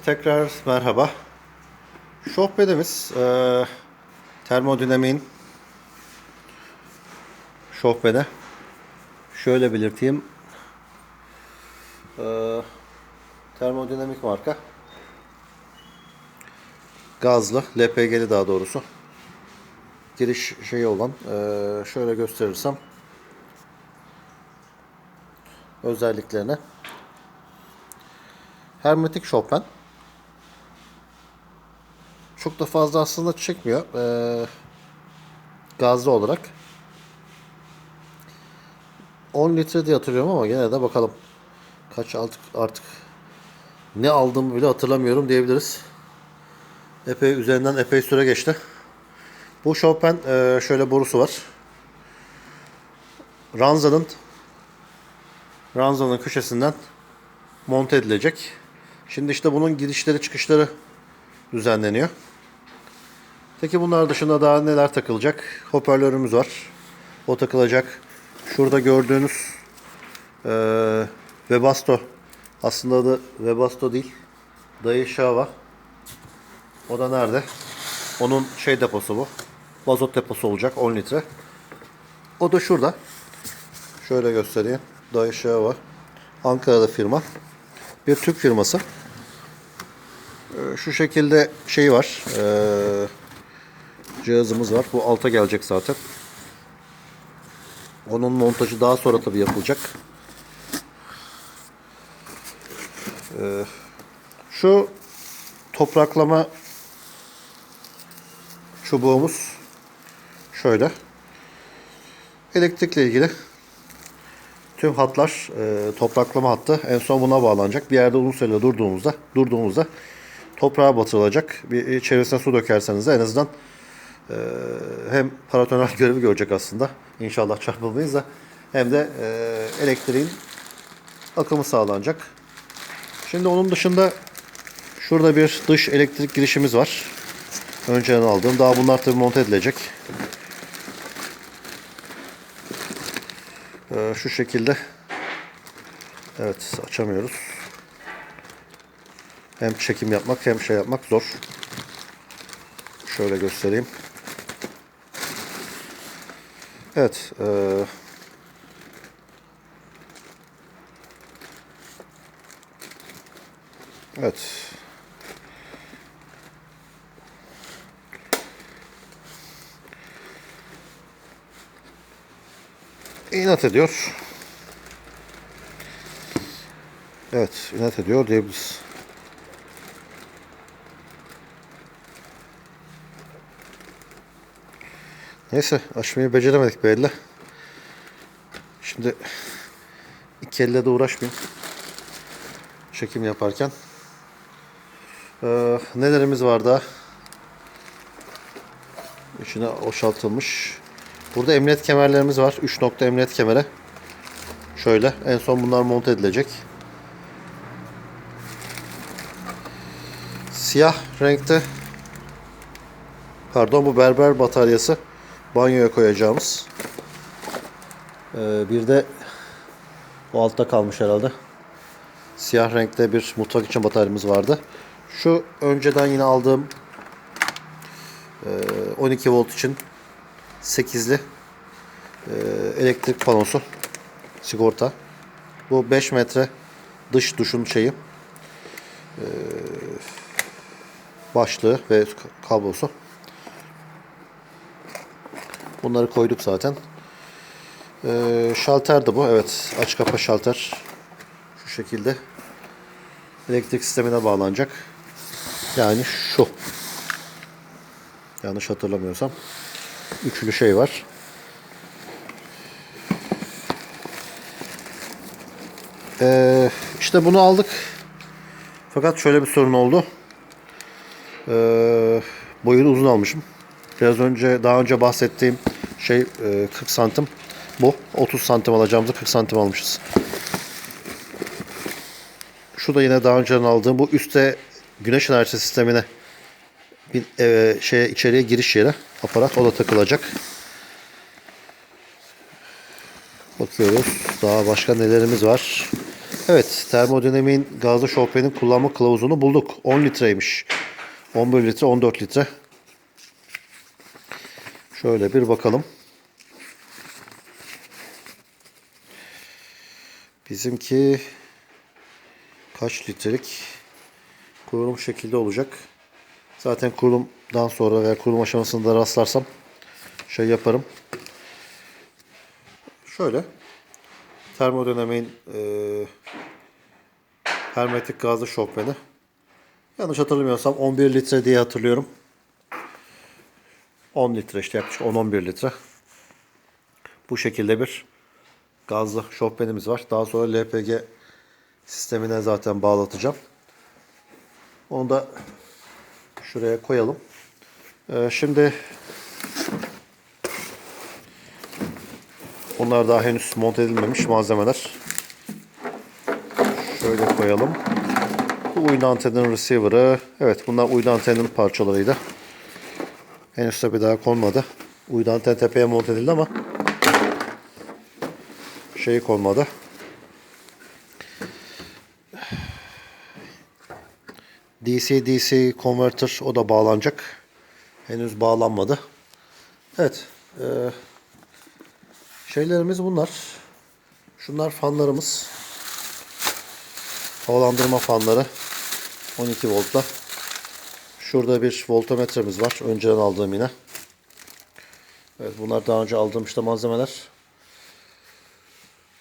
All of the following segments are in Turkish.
Tekrar merhaba. Şofbedimiz e, termodinamiğin şofbede. Şöyle belirteyim. E, termodinamik marka. Gazlı, LPG'li daha doğrusu. Giriş şeyi olan, e, şöyle gösterirsem özelliklerine. Hermetik Chopin. Çok da fazla aslında çekmiyor. Ee, gazlı olarak. 10 litre diye hatırlıyorum ama gene de bakalım. Kaç artık, artık ne aldığımı bile hatırlamıyorum diyebiliriz. Epey üzerinden epey süre geçti. Bu Chopin e, şöyle borusu var. Ranzanın Ranzanın köşesinden monte edilecek. Şimdi işte bunun girişleri çıkışları düzenleniyor. Peki bunlar dışında daha neler takılacak? Hoparlörümüz var. O takılacak. Şurada gördüğünüz eee Webasto. Aslında adı Webasto değil. Dayı Şava. O da nerede? Onun şey deposu bu. Mazot deposu olacak 10 litre. O da şurada. Şöyle göstereyim. Dayı Şava. Ankara'da firma. Bir Türk firması. Ee, Şu şekilde şey var. Ee, cihazımız var. Bu alta gelecek zaten. Onun montajı daha sonra tabii yapılacak. Ee, şu topraklama çubuğumuz şöyle. Elektrikle ilgili tüm hatlar e, topraklama hattı en son buna bağlanacak. Bir yerde uzun süre durduğumuzda durduğumuzda toprağa batırılacak. Bir çevresine su dökerseniz de en azından e, hem paratonel görevi görecek aslında. İnşallah çarpılmayız da hem de e, elektriğin akımı sağlanacak. Şimdi onun dışında şurada bir dış elektrik girişimiz var. Önceden aldığım. Daha bunlar tabii monte edilecek. Ee, şu şekilde. Evet açamıyoruz. Hem çekim yapmak hem şey yapmak zor. Şöyle göstereyim. Evet. E, evet. inat ediyor. Evet, inat ediyor diyebiliriz. Neyse, açmayı beceremedik belli. Şimdi iki elle de uğraşmayayım. Çekim yaparken. Ee, nelerimiz var daha? İçine boşaltılmış. Burada emniyet kemerlerimiz var. 3 nokta emniyet kemeri. Şöyle. En son bunlar monte edilecek. Siyah renkte pardon bu berber bataryası banyoya koyacağımız. Ee, bir de o altta kalmış herhalde. Siyah renkte bir mutfak için bataryamız vardı. Şu önceden yine aldığım 12 volt için 8'li e, elektrik panosu sigorta. Bu 5 metre dış duşun şeyi e, başlığı ve kablosu. Bunları koyduk zaten. E, şalter de bu. Evet aç kapa şalter. Şu şekilde elektrik sistemine bağlanacak. Yani şu. Yanlış hatırlamıyorsam üçlü şey var. Ee, işte bunu aldık. Fakat şöyle bir sorun oldu. Ee, boyunu uzun almışım. Biraz önce daha önce bahsettiğim şey e, 40 santim. Bu 30 santim alacağımızı 40 santim almışız. Şu da yine daha önceden aldığım bu üstte güneş enerjisi sistemine bir e, şeye içeriye giriş yeri aparat o da takılacak. Bakıyoruz. Daha başka nelerimiz var. Evet, termodinamiğin gazlı şofbenin kullanma kılavuzunu bulduk. 10 litreymiş. 11 litre, 14 litre. Şöyle bir bakalım. Bizimki kaç litrelik? Kurulum şekilde olacak. Zaten kurulumdan sonra veya kurulum aşamasında rastlarsam şey yaparım. Şöyle termodinamiğin eee hermetik gazlı şofbeni. Yanlış hatırlamıyorsam 11 litre diye hatırlıyorum. 10 litre işte yaklaşık 10-11 litre. Bu şekilde bir gazlı şofbenimiz var. Daha sonra LPG sistemine zaten bağlatacağım. Onu da şuraya koyalım. Ee, şimdi onlar daha henüz monte edilmemiş malzemeler. Şöyle koyalım. Bu uydu antenin receiver'ı. Evet bunlar uydu antenin parçalarıydı. Henüz tabi daha konmadı. Uydu anten tepeye monte edildi ama şeyi konmadı. DC DC converter o da bağlanacak. Henüz bağlanmadı. Evet. e, şeylerimiz bunlar. Şunlar fanlarımız. Havalandırma fanları 12 voltla. Şurada bir voltmetremiz var. Önceden aldığım yine. Evet bunlar daha önce aldığım işte malzemeler.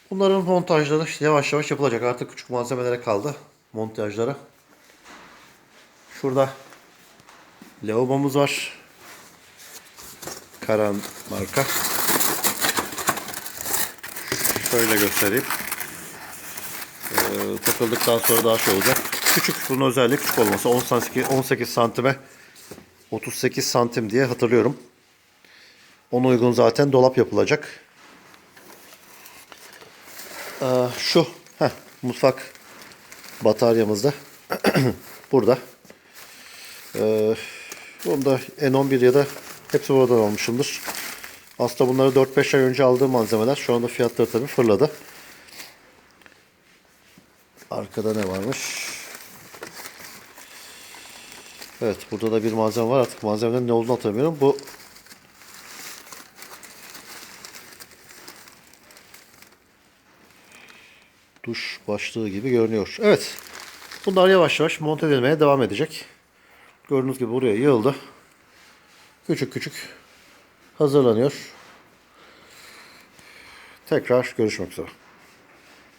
Bunların montajları işte yavaş yavaş yapılacak. Artık küçük malzemelere kaldı montajları. Şurada lavabomuz var. Karan marka. Şöyle göstereyim. Ee, takıldıktan sonra daha şey olacak. Küçük bunun özelliği küçük olması. 18, 18 santime 38 santim diye hatırlıyorum. Ona uygun zaten dolap yapılacak. Ee, şu heh, mutfak bataryamız da burada. Ee, bunu da N11 ya da hepsi buradan almışımdır. Aslında bunları 4-5 ay önce aldığım malzemeler. Şu anda fiyatları tabii fırladı. Arkada ne varmış? Evet burada da bir malzeme var. Artık malzemenin ne olduğunu hatırlamıyorum. Bu duş başlığı gibi görünüyor. Evet. Bunlar yavaş yavaş monte edilmeye devam edecek. Gördüğünüz gibi buraya yığıldı. Küçük küçük hazırlanıyor. Tekrar görüşmek üzere.